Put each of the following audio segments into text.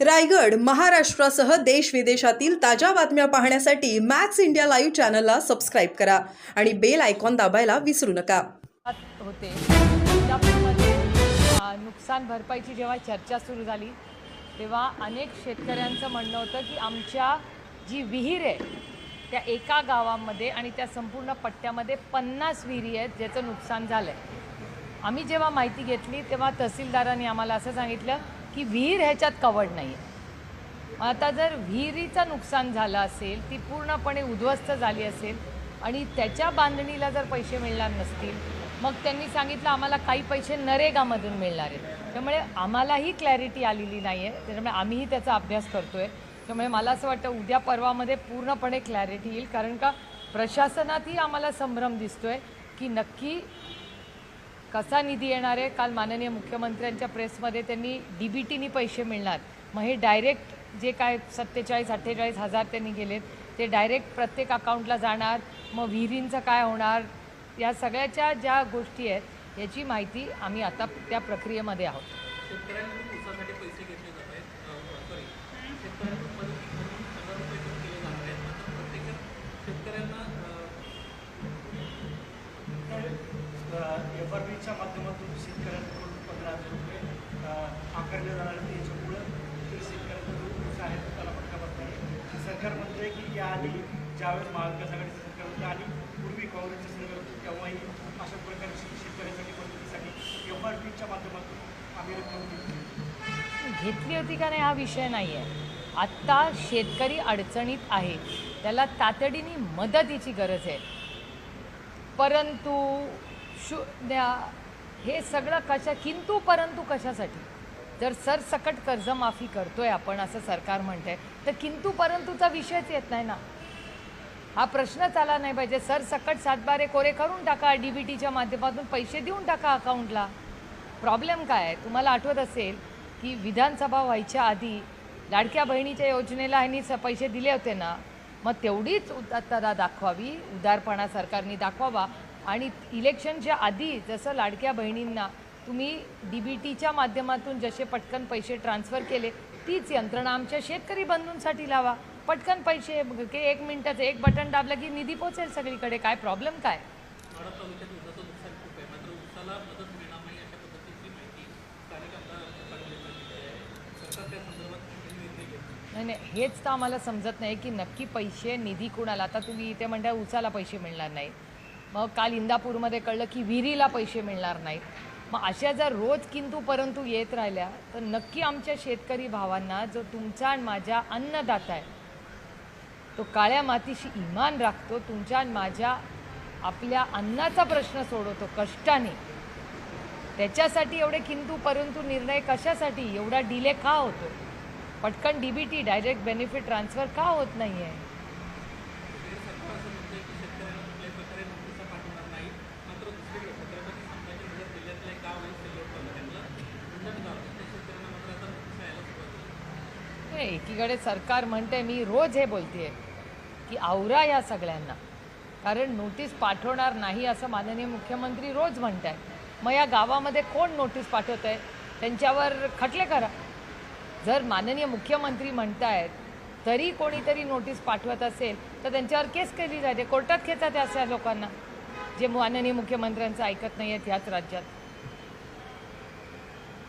रायगड महाराष्ट्रासह देश विदेशातील ताज्या बातम्या पाहण्यासाठी मॅक्स इंडिया लाईव्ह चॅनलला सबस्क्राईब करा आणि बेल आयकॉन दाबायला विसरू नका. होते. नुकसान भरपाईची जेव्हा चर्चा सुरू झाली तेव्हा अनेक शेतकऱ्यांचं म्हणणं होतं की आमच्या जी विहीर आहे त्या एका गावामध्ये आणि त्या संपूर्ण पट्ट्यामध्ये पन्नास विहिरी आहेत ज्याचं नुकसान झालं आहे आम्ही जेव्हा माहिती घेतली तेव्हा तहसीलदारांनी आम्हाला असं सांगितलं की विहीर ह्याच्यात कवड नाही आहे आता जर विहिरीचं नुकसान झालं असेल ती पूर्णपणे उद्ध्वस्त झाली असेल आणि त्याच्या बांधणीला जर पैसे मिळणार नसतील मग त्यांनी सांगितलं आम्हाला काही पैसे नरेगामधून मिळणार आहेत. त्यामुळे आम्हालाही क्लॅरिटी आलेली नाही आहे त्याच्यामुळे आम्हीही त्याचा अभ्यास करतो आहे त्यामुळे मला असं वाटतं उद्या परवामध्ये पूर्णपणे क्लॅरिटी येईल. कारण का प्रशासनातही आम्हाला संभ्रम दिसतो आहे की नक्की कसा निधी येणार आहे? काल माननीय मुख्यमंत्र्यांच्या प्रेसमध्ये त्यांनी डी बी टीनी पैसे मिळणार. मग हे डायरेक्ट जे काय सत्तेचाळीस अठ्ठेचाळीस हजार त्यांनी गेलेत ते डायरेक्ट प्रत्येक अकाउंटला जाणार. मग विहिरींचं काय होणार? या सगळ्याच्या ज्या गोष्टी आहेत याची माहिती आम्ही आता त्या प्रक्रियेमध्ये आहोत. शेतकऱ्यांकडून ऊसासाठी पैसे घेतले सॉरी शेतकऱ्यांकडून मदत म्हणून हजार रुपये खर्च केले जाणार आहेत मात्र प्रत्येक शेतकऱ्यांना एफ आर बीच्या माध्यमातून शेतकऱ्यांकडून पंधरा हजार रुपये आकारले जाणार आहेत याच्यामुळं जे शेतकऱ्यांचा जो ऊस आहे तो त्याला फटका बसणार आहे. सरकार म्हणतं आहे की याआधी ज्यावेळेस महाविकास आघाडीचं सरकार होतं आणि पूर्वी काँग्रेसचं सरकार होतं तेव्हाही अशा प्रकारची शेतकऱ्यांसाठी मदतीसाठी एफ आर बीच्या माध्यमातून आम्ही रक्कम घेतली होती. का नाही हा विषय नाही आहे आत्ता शेतकरी अडचणीत आहे. त्याला तातडीने मदतीची गरज आहे. परंतु शु द्या. हे सगळं कशा किंतु परंतु कशासाठी? जर सरसकट कर्जमाफी करतोय आपण असं सरकार म्हणतंय तर किंतु परंतुचा विषयच येत नाही ना. हा प्रश्नच आला नाही पाहिजे. सरसकट सातबारे कोरे करून टाका डी बी टीच्या माध्यमातून पैसे देऊन टाका अकाउंटला. प्रॉब्लेम काय आहे? तुम्हाला आठवत असेल की विधानसभा व्हायच्या आधी लाडक्या बहिणीच्या योजनेला ह्यांनी स पैसे दिले होते ना? मग तेवढीच उदारता दाखवावी. उदारपणा सरकारने दाखवावा. आणि इलेक्शनच्या आधी जसं लाडक्या बहिणींना तुम्ही डी बी टीच्या माध्यमातून जसे पटकन पैसे ट्रान्सफर केले तीच यंत्रणा आमच्या शेतकरी बंधूंसाठी लावा. पटकन पैसे की एक मिनिटाचं एक बटन दाबलं की निधी पोचेल सगळीकडे. काय प्रॉब्लेम काय? नाही नाही. नाही नाही हेच तर आम्हाला समजत नाही की नक्की पैसे निधी कुणाला? आता तुम्ही इथे म्हणता उसाला पैसे मिळणार नाही मग काल इंदापूरमध्ये कळलं की विहिरीला पैसे मिळणार नाहीत. मग अशा जर रोज किंतु परंतु येत राहिल्या तर नक्की आमच्या शेतकरी भावांना जो तुमचा आणि माझ्या अन्नदाता आहे तो काळ्या मातीशी इमान राखतो तुमच्या आणि माझ्या आपल्या अन्नाचा प्रश्न सोडवतो कष्टाने. त्याच्यासाठी एवढे किंतु परंतु निर्णय कशासाठी? एवढा डिले का होतो पटकन D B T direct benefit transfer का होत नाही आहे हे सरकार असं म्हणतंय की शेतकऱ्यांना कुठल्याही प्रकारे नोटिसा पाठवणार नाही मात्र दुसरीकडे छत्रपती संभाजी नगर जिल्ह्यातलं एक गाव आहे सिल्लोड तालुक्यातलं मुंडण गाव त्या शेतकऱ्यांना मात्र आता नोटिसा यायला सुरुवात नाही, एकीकडे सरकार म्हणते मी रोज हे बोलते की आवरा या सगळ्यांना. कारण नोटीस पाठवणार नाही असं माननीय मुख्यमंत्री रोज म्हणत आहे मग या गावामध्ये कोण नोटीस पाठवत आहे त्यांच्यावर खटले करा. जर माननीय मुख्यमंत्री म्हणतायत तरी कोणीतरी नोटीस पाठवत असेल तर त्यांच्यावर केस केली जाते. कोर्टात खेचा त्या अशा लोकांना जे माननीय मुख्यमंत्र्यांचं ऐकत नाही आहेत ह्याच राज्यात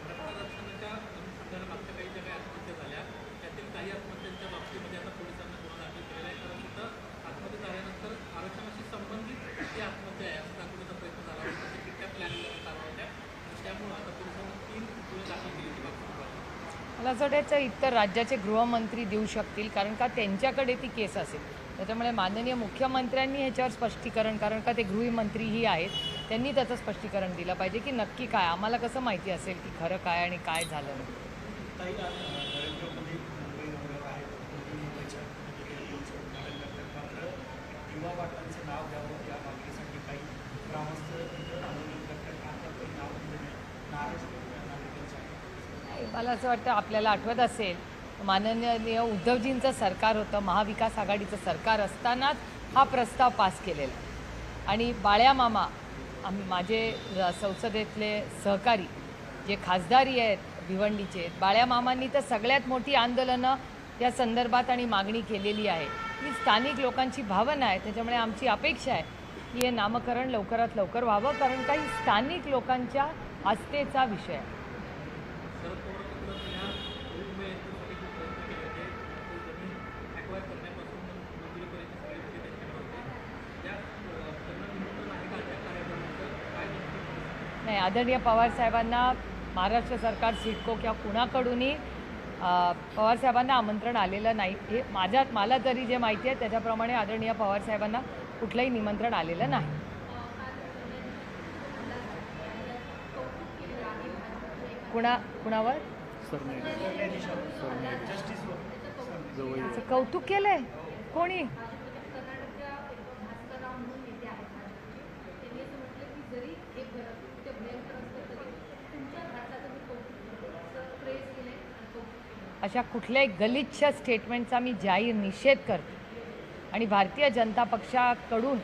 मराठा आरक्षणाच्या अनुषंगाने मागच्या काही ज्या काही आत्महत्या झाल्या त्यातील काही आत्महत्यांच्या बाबतीमध्ये आता पोलिसांना गुन्हा दाखल केलेला आहे कारण तिथं आत्महत्या झाल्यानंतर आरक्षणाशी संबंधित जी आत्महत्या आहे असं दाखवण्याचा प्रयत्न झाला होता त्या चिठ्ठ्या प्लॅन करण्यात आल्या होत्या आणि त्यामुळं आता पोलिसांनी तीन गुन्हे दाखल केली ती बाबतीत मला असं इतर राज्याचे गृहमंत्री देऊ शकतील कारण का त्यांच्याकडे ती केस असेल. त्याच्यामुळे माननीय मुख्यमंत्र्यांनी ह्याच्यावर स्पष्टीकरण कारण का ते गृहमंत्रीही आहेत त्यांनी त्याचं स्पष्टीकरण दिलं पाहिजे की नक्की काय आम्हाला कसं माहिती असेल की खरं काय आणि काय झालं? नाही ताई अ, नरेंद्र मोदी मुंबई दौऱ्यावर आहेत मोदी मुंबईच्या प्रतिक्रियेचं उद्घाटन करतात मात्र युवा पाटलांचं नाव द्यावं या मागणीसाठी काही ग्रामस्थ तिथं आंदोलन करतात आता काही नाव दिलं नाही नाराज नागरिकांचे आहे नाही, मला असं वाटतं आपल्याला आठवत असेल माननीय उद्धवजींचं सरकार होतं महाविकास आघाडीचं सरकार असतानाच हा प्रस्ताव पास केलेला. आणि बाळ्या मामा आम्ही माझे संसदेतले सहकारी जे खासदारी आहेत भिवंडीचे आहेत बाळ्या मामांनी तर सगळ्यात मोठी आंदोलनं या संदर्भात आणि मागणी केलेली आहे. ही स्थानिक लोकांची भावना आहे त्याच्यामुळे आमची अपेक्षा आहे की हे नामकरण लवकरात लवकर व्हावं कारण काही स्थानिक लोकांच्या आस्थेचा विषय आहे शरद पवार तिकडं या उमेदसाठी खूप प्रयत्न केले होते ते जमीन ॲक्वायर करण्यापासून मंजुरीपर्यंत सगळे विषय त्यांच्याकडे होते त्या अ, त्यांना निमंत्रण आहे का त्या कार्याक्रमाचं काय नेमकी परिस्थिती? नाही आदरणीय पवारसाहेबांना महाराष्ट्र सरकार सिडको किंवा कुणाकडूनही पवारसाहेबांना आमंत्रण आलेलं नाही. हे माझ्या मला तरी जे माहिती आहे त्याच्याप्रमाणे आदरणीय पवारसाहेबांना कुठलंही निमंत्रण आलेलं नाही. कुणा कुणावर? कौतुक केलंय? कोणी? अशा कुठल्याही गलिच्छ स्टेटमेंटचा मी जाहीर निषेध करते. आणि भारतीय जनता पक्षाकडून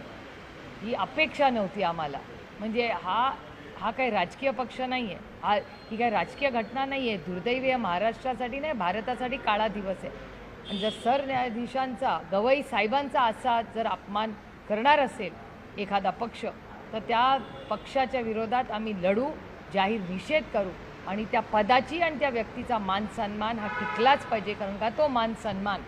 ही अपेक्षा नव्हती आम्हाला. म्हणजे हा हा काही राजकीय पक्ष नाही आहे हा ही काही राजकीय घटना नाही आहे दुर्दैवी आहे महाराष्ट्रासाठी नाही भारतासाठी काळा दिवस आहे. आणि जर सरन्यायाधीशांचा गवई साहेबांचा असा जर अपमान करणार असेल एखादा पक्ष तर त्या पक्षाच्या विरोधात आम्ही लढू जाहीर निषेध करू. आणि त्या पदाची आणि त्या व्यक्तीचा मान सन्मान हा टिकलाच पाहिजे कारण का तो मान सन्मान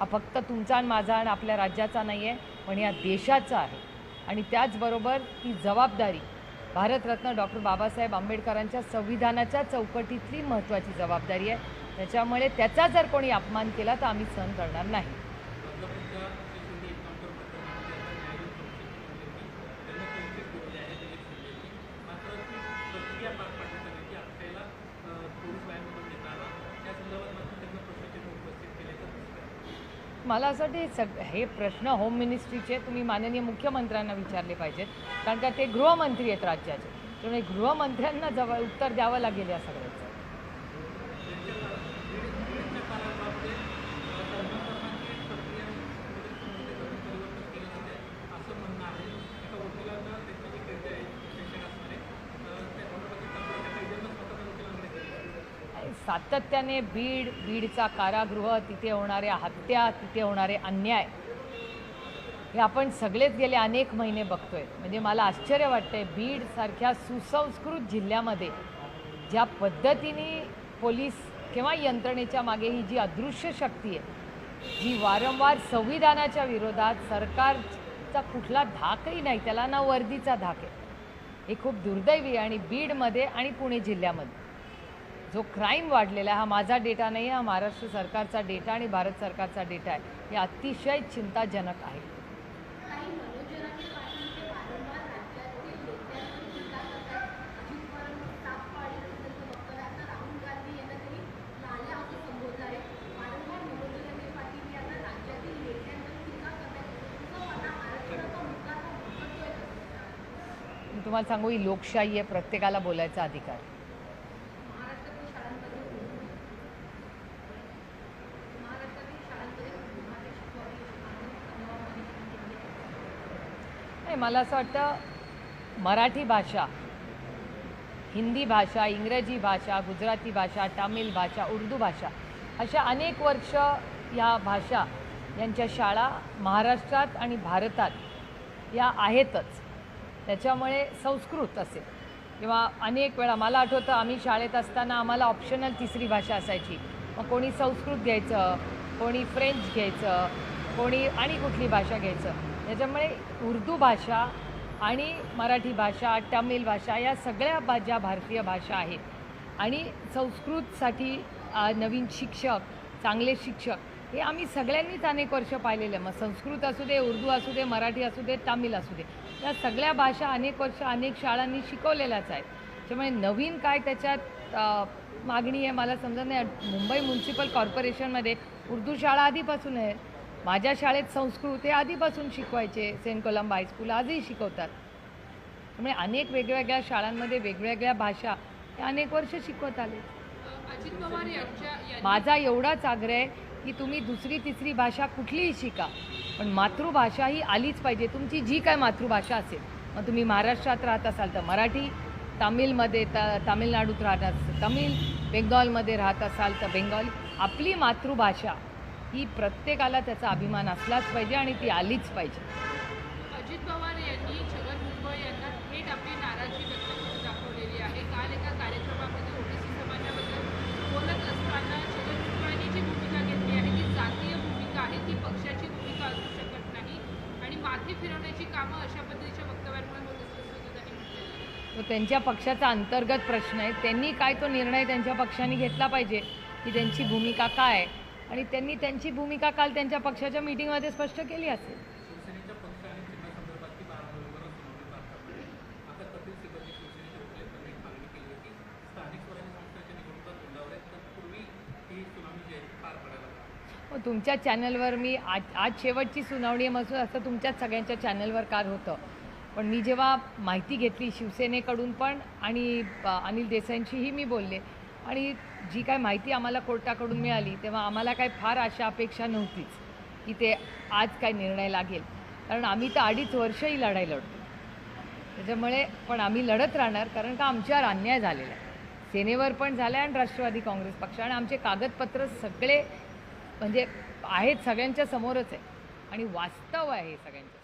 हा फक्त तुमचा आणि माझा आणि आपल्या राज्याचा नाही आहे पण या देशाचा आहे. आणि त्याचबरोबर ती जबाबदारी भारतरत्न डॉक्टर बाबासाहेब आंबेडकरांच्या संविधानाच्या चौकटीतली महत्त्वाची जबाबदारी आहे. त्याच्यामुळे त्याचा जर कोणी अपमान केला तर आम्ही सहन करणार नाही. मला असं वाटतं सग हे प्रश्न होम मिनिस्ट्रीचे तुम्ही माननीय मुख्यमंत्र्यांना विचारले पाहिजेत. कारण का ते गृहमंत्री आहेत राज्याचे. त्यामुळे गृहमंत्र्यांना जवळ उत्तर द्यावं लागेल या सगळ्याचं असं म्हणणं आहे एका वकिलांना त्यांची जी कैदी आहे शिक्षक असणारे अ, त्या औरंगाबादच्या तालुक्याच्या कैद्यांना स्वतःच्या वकिलांकडे दिले सातत्याने बीड बीडचा कारागृह तिथे होणाऱ्या हत्या तिथे होणारे अन्याय. हे आपण सगळेच गेले अनेक महिने बघतोय. म्हणजे मला आश्चर्य वाटतंय बीडसारख्या सुसंस्कृत जिल्ह्यामध्ये ज्या पद्धतीने पोलीस किंवा यंत्रणेच्या मागे ही जी अदृश्य शक्ती आहे जी वारंवार संविधानाच्या विरोधात सरकारचा कुठला धाकही नाही त्याला ना वर्दीचा धाक आहे. हे खूप दुर्दैवी आहे आणि बीडमध्ये आणि पुणे जिल्ह्यामध्ये. जो क्राईम वाढलेला आहे हा माझा डेटा नाही आहे हा महाराष्ट्र सरकारचा डेटा आणि भारत सरकारचा डेटा आहे. हे अतिशय चिंताजनक आहे. मी तुम्हाला सांगू ही लोकशाही आहे प्रत्येकाला बोलायचा अधिकार. नाही मला असं वाटतं मराठी भाषा हिंदी भाषा इंग्रजी भाषा गुजराती भाषा तामिळ भाषा उर्दू भाषा अशा अनेक वर्ष या भाषा यांच्या शाळा महाराष्ट्रात आणि भारतात या आहेतच. त्याच्यामुळे संस्कृत असेल. किंवा अनेक वेळा मला आठवतं आम्ही शाळेत असताना आम्हाला ऑप्शनल तिसरी भाषा असायची. मग कोणी संस्कृत घ्यायचं कोणी फ्रेंच घ्यायचं कोणी आणि कुठली भाषा घ्यायचं. त्याच्यामुळे उर्दू भाषा आणि मराठी भाषा तमिळ भाषा या सगळ्या भा ज्या भारतीय भाषा आहेत आणि संस्कृतसाठी नवीन शिक्षक चांगले शिक्षक हे आम्ही सगळ्यांनीच अनेक वर्ष पाहिलेलं आहे. मग संस्कृत असू दे उर्दू असू दे मराठी असू दे तामिळ असू दे या सगळ्या भाषा अनेक वर्ष अनेक शाळांनी शिकवलेल्याच आहेत. त्यामुळे नवीन काय त्याच्यात मागणी आहे मला समजत नाही. मुंबई म्युन्सिपल कॉर्पोरेशनमध्ये उर्दू शाळा आधीपासून आहे. माझ्या शाळेत संस्कृत हे आधीपासून शिकवायचे. सेंट कोलंबा हायस्कूल आजही शिकवतात. त्यामुळे अनेक वेगवेगळ्या शाळांमध्ये वेगवेगळ्या भाषा हे अनेक वर्ष शिकवत आले. माझा एवढाच आग्रह आहे की तुम्ही दुसरी तिसरी भाषा कुठलीही शिका. पण मातृभाषा ही आलीच पाहिजे. तुमची जी काय मातृभाषा असेल मग तुम्ही महाराष्ट्रात राहत असाल तर मराठी तामिळमध्ये त तामिळनाडूत राहत असाल तमिळ बेंगॉलमध्ये राहत असाल तर बेंगॉली. आपली मातृभाषा ही प्रत्येकाला त्याचा अभिमान असलाच पाहिजे आणि ती आलीच पाहिजे. अजित पवार यांनी छगन भुजबळ यांना थेट आपली नाराजी व्यक्त करून दाखवलेली आहे. काल एका कार्यक्रमामध्ये ओबीसी समाजाबद्दल बोलत असताना छगन भुजबळांनी जी भूमिका घेतली आहे ती जातीय भूमिका आहे ती पक्षाची भूमिका असू शकत नाही आणि माथी फिरवण्याची कामं अशा पद्धतीच्या वक्तव्यांमुळे होत असल्याचं सुद्धा त्यांनी म्हटलेलं आहे. तो त्यांच्या पक्षाचा अंतर्गत प्रश्न आहे. त्यांनी काय तो निर्णय त्यांच्या पक्षाने घेतला पाहिजे? की त्यांची भूमिका काय आहे? आणि त्यांनी त्यांची भूमिका काल त्यांच्या पक्षाच्या मीटिंगमध्ये स्पष्ट केली असेल. ही तुमच्या चॅनलवर मी आज आज शेवटची सुनावणी आहे मसून असं तुमच्याच सगळ्यांच्या चॅनलवर काल होतं. पण मी जेव्हा माहिती घेतली शिवसेनेकडून पण आणि अनिल देसाईंशीही मी बोलले आणि जी काय माहिती आम्हाला कोर्टाकडून मिळाली तेव्हा आम्हाला काय फार अशा अपेक्षा नव्हतीच की ते आज काय निर्णय लागेल. कारण आम्ही तर अडीच वर्षही लढाई लढतो. त्याच्यामुळे पण आम्ही लढत राहणार कारण का आमच्यावर अन्याय झालेला आहे. सेनेवर पण झाला आहे आणि राष्ट्रवादी काँग्रेस पक्ष. आणि आमचे कागदपत्र सगळे म्हणजे आहेत सगळ्यांच्या समोरच आहे. आणि वास्तव आहे हे सगळ्यांच्या